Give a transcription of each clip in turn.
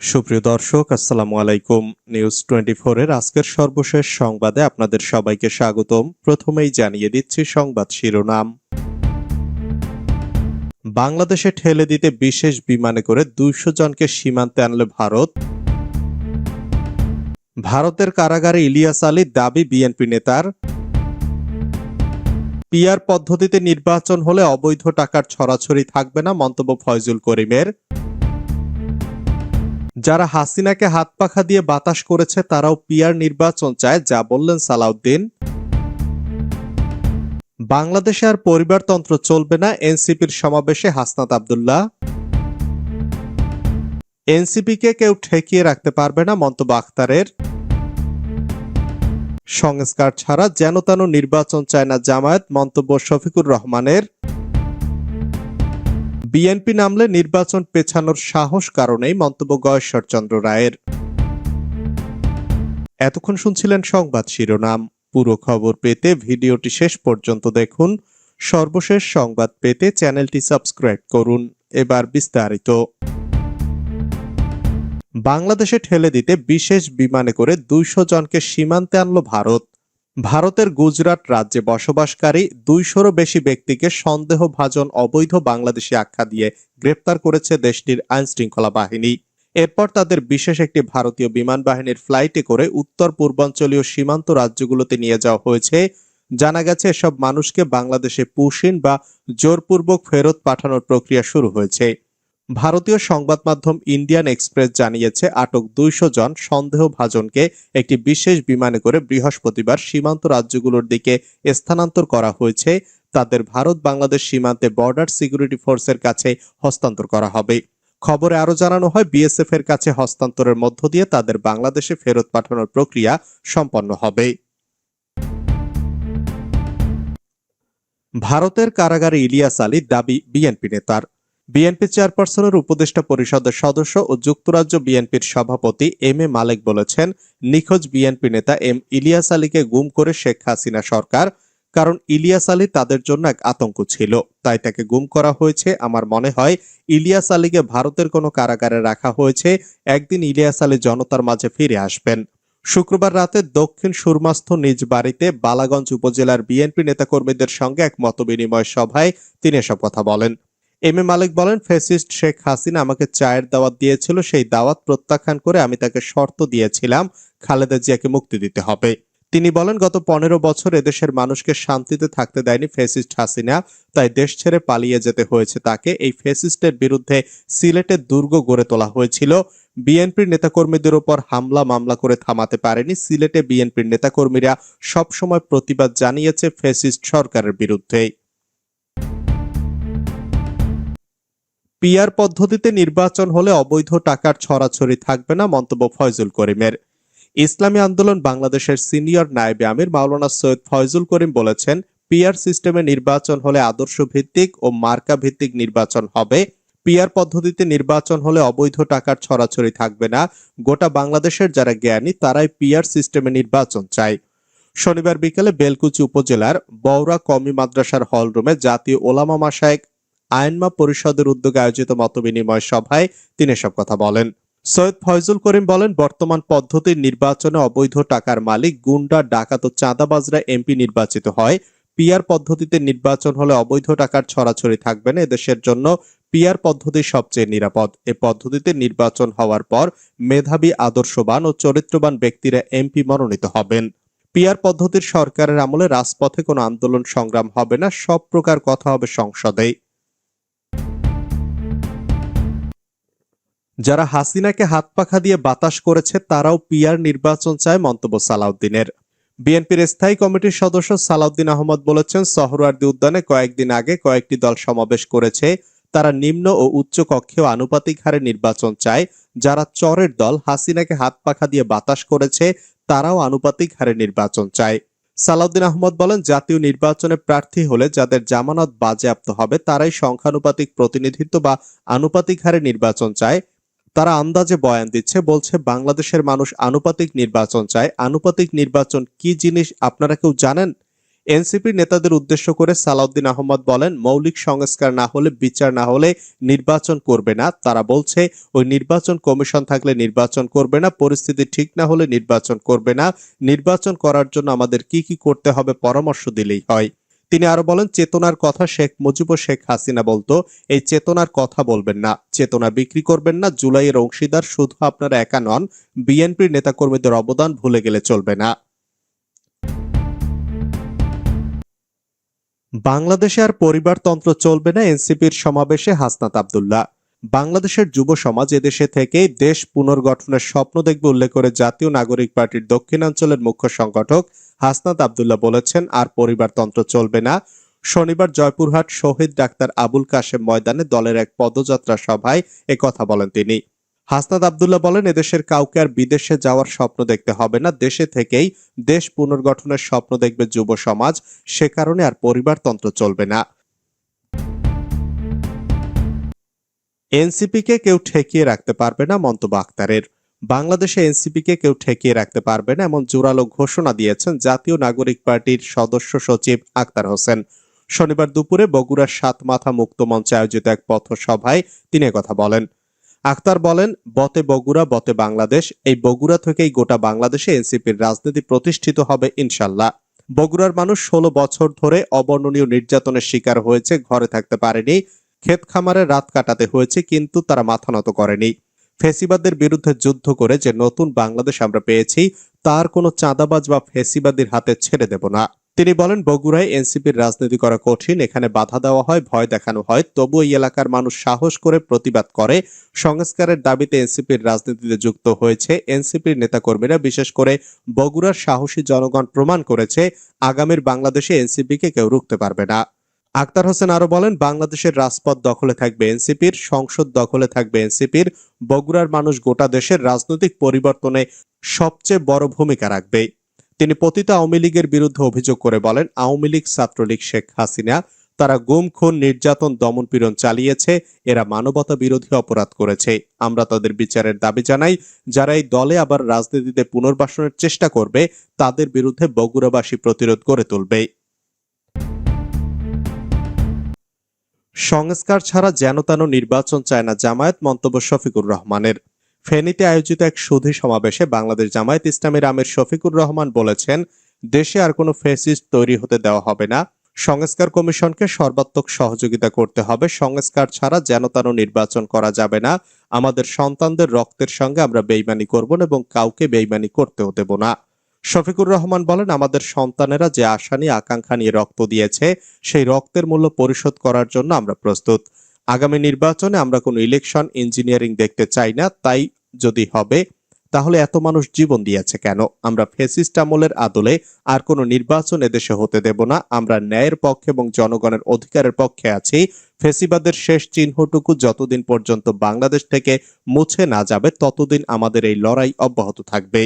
সুপ্রিয় দর্শক, আসসালামু আলাইকুম। নিউজ টোয়েন্টি এর আজকের সর্বশেষ সংবাদে আপনাদের সবাইকে স্বাগতম। প্রথমেই জানিয়ে দিচ্ছি সংবাদ শিরোনাম। বাংলাদেশে ঠেলে দিতে বিশেষ বিমানে করে দুইশো জনকে সীমান্তে আনলে ভারত। ভারতের কারাগারে ইলিয়াস আলী দাবি বিএনপি নেতার। পিআর পদ্ধতিতে নির্বাচন হলে অবৈধ টাকার ছড়াছড়ি থাকবে না, মন্তব্য ফয়জুল করিমের। যারা হাসিনাকে হাত পাখা দিয়ে বাতাস করেছে, তারাও পিআর নির্বাচন চায়, যা বললেন সালাউদ্দিন। বাংলাদেশে আর পরিবারতন্ত্র চলবে না, এনসিপির সমাবেশে হাসনাত আবদুল্লাহ। এনসিপিকে কেউ ঠেকিয়ে রাখতে পারবে না মন্তব্য আখতারের। সংস্কার ছাড়া যেন তেন নির্বাচন চায় না জামায়াত, মন্তব্য শফিকুর রহমানের। বিএনপি নামলে নির্বাচন পেছানোর সাহস কারণেই মন্তব্য গয়েশ্বর চন্দ্র রায়ের। এতক্ষণ শুনছিলেন সংবাদ শিরোনাম। পুরো খবর পেতে ভিডিওটি শেষ পর্যন্ত দেখুন। সর্বশেষ সংবাদ পেতে চ্যানেলটি সাবস্ক্রাইব করুন। এবার বিস্তারিত। বাংলাদেশে ঠেলে দিতে বিশেষ বিমানে করে দুইশো জনকে সীমান্তে আনল ভারত। ভারতের গুজরাট রাজ্যে বসবাসকারী দুইশোরও বেশি ব্যক্তিকে সন্দেহভাজন অবৈধ বাংলাদেশি আখ্যা দিয়ে গ্রেপ্তার করেছে দেশটির আইনশৃঙ্খলা বাহিনী। এরপর তাদের বিশেষ একটি ভারতীয় বিমান বাহিনীর ফ্লাইটে করে উত্তর পূর্বাঞ্চলীয় সীমান্ত রাজ্যগুলোতে নিয়ে যাওয়া হয়েছে। জানা গেছে, এসব মানুষকে বাংলাদেশে পুশিন বা জোরপূর্বক ফেরত পাঠানোর প্রক্রিয়া শুরু হয়েছে। ভারতীয় সংবাদ মাধ্যম ইন্ডিয়ান এক্সপ্রেস জানিয়েছে, আটক দুইশো জন সন্দেহভাজনকে একটি বিশেষ বিমানে করে বৃহস্পতিবার সীমান্ত রাজ্যগুলোর দিকে স্থানান্তর করা হয়েছে। তাদের ভারত বাংলাদেশ সীমান্তে বর্ডার সিকিউরিটি ফোর্সের কাছে হস্তান্তর করা হবে। খবরে আরও জানানো হয়, বিএসএফ এর কাছে হস্তান্তরের মধ্য দিয়ে তাদের বাংলাদেশে ফেরত পাঠানোর প্রক্রিয়া সম্পন্ন হবে। ভারতের কারাগারে ইলিয়াস আলী দাবি বিএনপি নেতার। বিএনপি চেয়ারপারসনের উপদেষ্টা পরিষদের সদস্য ও যুক্তরাজ্য বিএনপির সভাপতি এম এ মালেক বলেছেন, নিখোঁজ বিএনপি নেতা এম ইলিয়াস আলীকে গুম করে শেখ হাসিনা সরকার, কারণ ইলিয়াস আলী তাদের জন্য এক আতঙ্ক ছিল। তাই তাকে গুম করা হয়েছে। আমার মনে হয় ইলিয়াস আলীকে ভারতের কোনো কারাগারে রাখা হয়েছে। একদিন ইলিয়াস আলী জনতার মাঝে ফিরে আসবেন। শুক্রবার রাতে দক্ষিণ সুরমাস্থ নিজ বাড়িতে বালাগঞ্জ উপজেলার বিএনপি নেতাকর্মীদের সঙ্গে এক মতবিনিময় সভায় তিনি এসব কথা বলেন। এম এ মালিক বলেন ফেসিস্ট শেখ হাসিনা আমাকে চায়ের দাওয়াত দিয়েছিল, সেই দাওয়াত প্রত্যাখ্যান করে আমি তাকে শর্ত দিয়েছিলাম, খালেদা জিয়াকে মুক্তি দিতে হবে। তিনি বলেন, গত পনেরো বছর এদেশের মানুষকে শান্তিতে থাকতে দেয়নি ফেসিস্ট হাসিনা, তাই দেশ ছেড়ে পালিয়ে যেতে হয়েছে তাকে। এই ফেসিস্টের বিরুদ্ধে সিলেটের দুর্গ গড়ে তোলা হয়েছিল। বিএনপির নেতাকর্মীদের ওপর হামলা মামলা করে থামাতে পারেনি। সিলেটে বিএনপির নেতাকর্মীরা সবসময় প্রতিবাদ জানিয়েছে ফেসিস্ট সরকারের বিরুদ্ধে। পিআর পদ্ধতিতে নির্বাচন হলে অবৈধ টাকার ছড়াছড়ি থাকবে না মন্তব্য ফয়জুল করিমের। ইসলামী আন্দোলন বাংলাদেশের সিনিয়র নায়েবে আমির মাওলানা সৈয়দ ফয়জুল করিম বলেছেন পিয়ার সিস্টেমে নির্বাচন হলে আদর্শ ভিত্তিক ও মার্কা ভিত্তিক নির্বাচন হবে। পিয়ার পদ্ধতিতে নির্বাচন হলে অবৈধ টাকার ছড়াছড়ি থাকবে না। গোটা বাংলাদেশের যারা জ্ঞানী, তারাই পিয়ার সিস্টেমে নির্বাচন চায়। শনিবার বিকেলে বেলকুচি উপজেলার বৌরা কমি মাদ্রাসার হলরুমে জাতীয় ওলামা মাসায়েক আইনমা পরিষদের উদ্যোগে আয়োজিত মতবিনিময় সভায় তিনি সব কথা বলেন। সৈয়দ ফয়জুল করিম বলেন, বর্তমান পদ্ধতির নির্বাচনে অবৈধ টাকার মালিক গুন্ডা, ডাকাত ও চাঁদাবাজরা এমপি নির্বাচিত হয়। পিআর পদ্ধতিতে নির্বাচন হলে অবৈধ টাকার ছড়াছড়ি থাকবে না। এদেশের জন্য পিআর পদ্ধতি সবচেয়ে নিরাপদ। এ পদ্ধতিতে নির্বাচন হওয়ার পর মেধাবী, আদর্শবান ও চরিত্রবান ব্যক্তিরা এমপি মনোনীত হবেন। পিআর পদ্ধতির সরকারের আমলে রাজপথে কোনো আন্দোলন সংগ্রাম হবে না। সব প্রকার কথা হবে সংসদে যারা হাসিনাকে হাত পাখা দিয়ে বাতাস করেছে, তারাও পিয়ার নির্বাচন চায় মন্তব্য সালাউদ্দিনের। বিএনপির স্থায়ী কমিটির সদস্য সালাউদ্দিন আহমদ বলেছেন, সহরওয়ার্দী উদ্যানে কয়েকদিন আগে কয়েকটি দল সমাবেশ করেছে। তারা নিম্ন ও উচ্চ কক্ষেও আনুপাতিক হারে নির্বাচন চায়। যারা চরের দল, হাসিনাকে হাত পাখা দিয়ে বাতাস করেছে, তারাও আনুপাতিক হারে নির্বাচন চায়। সালাউদ্দিন আহমদ বলেন, জাতীয় নির্বাচনে প্রার্থী হলে যাদের জামানত বাজেয়াপ্ত হবে, তারাই সংখ্যানুপাতিক প্রতিনিধিত্ব বা আনুপাতিক হারে নির্বাচন চায়। তারা আন্দাজে বয়ান দিচ্ছে, বলছে, বাংলাদেশের মানুষ আনুপাতিক নির্বাচন চায়। আনুপাতিক নির্বাচন কি জিনিস আপনারা কেউ জানেন? এনসিপির নেতাদের উদ্দেশ্য করে সালাউদ্দিন আহমদ বলেন, মৌলিক সংস্কার না হলে, বিচার না হলে নির্বাচন করবে না। তারা বলছে, ওই নির্বাচন কমিশন থাকলে নির্বাচন করবে না, পরিস্থিতি ঠিক না হলে নির্বাচন করবে না। নির্বাচন করার জন্য আমাদের কি কি করতে হবে, পরামর্শ দিলেই হয়। তিনি আরও বলেন, চেতনার কথা শেখ মুজিব শেখ হাসিনা বলতো, এই চেতনার কথা বলবেন না। চেতনা বিক্রি করবেন না, জুলাইয়ের অংশীদার শুধু আপনারা একা নন, বিএনপির নেতাকর্মীদের অবদান ভুলে গেলে চলবে না। বাংলাদেশে আর পরিবারতন্ত্র চলবে না এনসিপির সমাবেশে হাসনাত আবদুল্লাহ। বাংলাদেশের যুব সমাজ এদেশে থেকেই দেশ পুনর্গঠনের স্বপ্ন দেখবে উল্লেখ করে জাতীয় নাগরিক পার্টির দক্ষিণাঞ্চলের মুখ্য সংগঠক হাসনাত আবদুল্লাহ বলেছেন, আর পরিবারতন্ত্র চলবে না। শনিবার জয়পুরহাট শহীদ ডাক্তার আবুল কাশেম ময়দানে দলের এক পদযাত্রা সভায় কথা বলেন তিনি। হাসনাত আবদুল্লাহ বলেন, এদেশের কাউকে আর বিদেশে যাওয়ার স্বপ্ন দেখতে হবে না। দেশে থেকেই দেশ পুনর্গঠনের স্বপ্ন দেখবে যুব সমাজ। সে কারণে আর পরিবারতন্ত্র চলবে না। এনসিপিকে কেউ ঠেকিয়ে রাখতে পারবে না মন্তব্য আক্তারের। বাংলাদেশে এনসিপিকে কেউ ঠেকিয়ে রাখতে পারবে না, এমন জোরালো ঘোষণা দিয়েছেন জাতীয় নাগরিক পার্টির সদস্য সচিব আক্তার হোসেন। শনিবার দুপুরে বগুড়ার সাত মাথা মুক্ত মঞ্চে আয়োজিত এক পথসভায় তিনি কথা বলেন। আক্তার বলেন, বতে বগুড়া, বতে বাংলাদেশ, এই বগুড়া থেকেই গোটা বাংলাদেশে এনসিপির রাজনীতি প্রতিষ্ঠিত হবে ইনশাল্লাহ। বগুড়ার মানুষ ষোলো বছর ধরে অবর্ণনীয় নির্যাতনের শিকার হয়েছে, ঘরে থাকতে পারেনি, ক্ষেত খামারে রাত কাটাতে হয়েছে, কিন্তু তারা মাথা নত করেনি। ফেসিবাদের বিরুদ্ধে যুদ্ধ করে যে নতুন বাংলাদেশ আমরা পেয়েছি, তার কোনো চাঁদাবাজ বা ফেসিবাদের হাতে ছেড়ে দেব না। তিনি বলেন, বগুড়ায় এনসিপির রাজনীতি করা কঠিন, এখানে বাধা দেওয়া হয়, ভয় দেখানো হয়। তবু এই এলাকার মানুষ সাহস করে প্রতিবাদ করে। সংস্কারের দাবিতে এনসিপির রাজনীতিতে যুক্ত হয়েছে এনসিপির নেতাকর্মীরা, বিশেষ করে বগুড়ার সাহসী জনগণ প্রমাণ করেছে, আগামীর বাংলাদেশে এনসিপিকে কেউ রুখতে পারবে না। আক্তার হোসেন আরও বলেন, বাংলাদেশের রাজপথ দখলে থাকবে এনসিপির, সংসদ দখলে থাকবে এনসিপির, বগুড়ার মানুষ গোটা দেশের রাজনৈতিক পরিবর্তনে সবচেয়ে বড় ভূমিকা রাখবে। তিনি পতিত আওয়ামী লীগের বিরুদ্ধে অভিযোগ করে বলেন, আওয়ামী লীগ ছাত্রলীগ শেখ হাসিনা, তারা গুম, খুন, নির্যাতন দমন পীড়ন চালিয়েছে, এরা মানবতা বিরোধী অপরাধ করেছে। আমরা তাদের বিচারের দাবি জানাই, যারা এই দলে আবার রাজনীতিতে পুনর্বাসনের চেষ্টা করবে, তাদের বিরুদ্ধে বগুড়াবাসী প্রতিরোধ করে তুলবে। সংস্কার ছাড়া যেন তেন নির্বাচন চায় না জামায়াত, মন্তব্য শফিকুর রহমানের। ফেনীতে আয়োজিত এক সুধী সমাবেশে বাংলাদেশ জামায়াত ইসলামের আমির শফিকুর রহমান বলেছেন, দেশে আর কোনো ফেসিস্ট তৈরি হতে দেওয়া হবে না। সংস্কার কমিশনকে সর্বাত্মক সহযোগিতা করতে হবে। সংস্কার ছাড়া যেন তেন নির্বাচন করা যাবে না। আমাদের সন্তানদের রক্তের সঙ্গে আমরা বেইমানি করব না এবং কাউকে বেইমানি করতেও দেব না। শফিকুর রহমান বলেন, আমাদের সন্তানেরা যে আশা নিয়ে আকাঙ্ক্ষা নিয়ে রক্ত দিয়েছে, সেই রক্তের মূল্য পরিশোধ করার জন্য আমরা প্রস্তুত। আগামী নির্বাচনে আমরা কোনো ইলেকশন ইঞ্জিনিয়ারিং দেখতে চাই না, তাই যদি হবে, তাহলে এত মানুষ জীবন দিয়েছে কেন? আমরা ফেসিস্ট আমলের আদলে আর কোনো নির্বাচন এদেশে হতে দেব না। আমরা ন্যায়ের পক্ষে এবং জনগণের অধিকারের পক্ষে আছি। ফেসিবাদের শেষ চিহ্নটুকু যতদিন পর্যন্ত বাংলাদেশ থেকে মুছে না যাবে, ততদিন আমাদের এই লড়াই অব্যাহত থাকবে।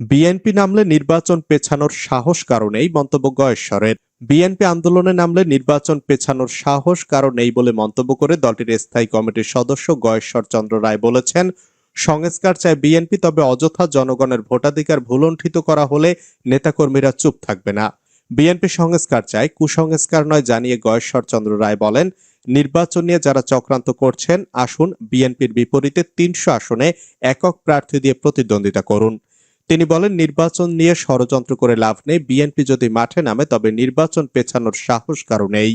বিএনপি নামলে নির্বাচন পেছানোর সাহস কারণেই মন্তব্য গয়েশ্বরের। বিএনপি আন্দোলনে নামলে নির্বাচন পেছানোর সাহস কারণ নেই বলে মন্তব্য করে দলটির স্থায়ী কমিটির সদস্য গয়েশ্বর চন্দ্র রায় বলেছেন, সংস্কার চায় বিএনপি তবে অযথা জনগণের ভোটাধিকার ভুলণ্ঠিত করা হলে নেতাকর্মীরা চুপ থাকবে না। বিএনপি সংস্কার চায়, কুসংস্কার নয় জানিয়ে গয়েশ্বর চন্দ্র রায় বলেন, নির্বাচন নিয়ে যারা চক্রান্ত করছেন, আসুন বিএনপির বিপরীতে তিনশো আসনে একক প্রার্থী দিয়ে প্রতিদ্বন্দ্বিতা করুন। তিনি বলেন, নির্বাচন নিয়ে ষড়যন্ত্র করে লাভ নেই, বিএনপি যদি মাঠে নামে, তবে নির্বাচন পেছানোর সাহস কারও নেই।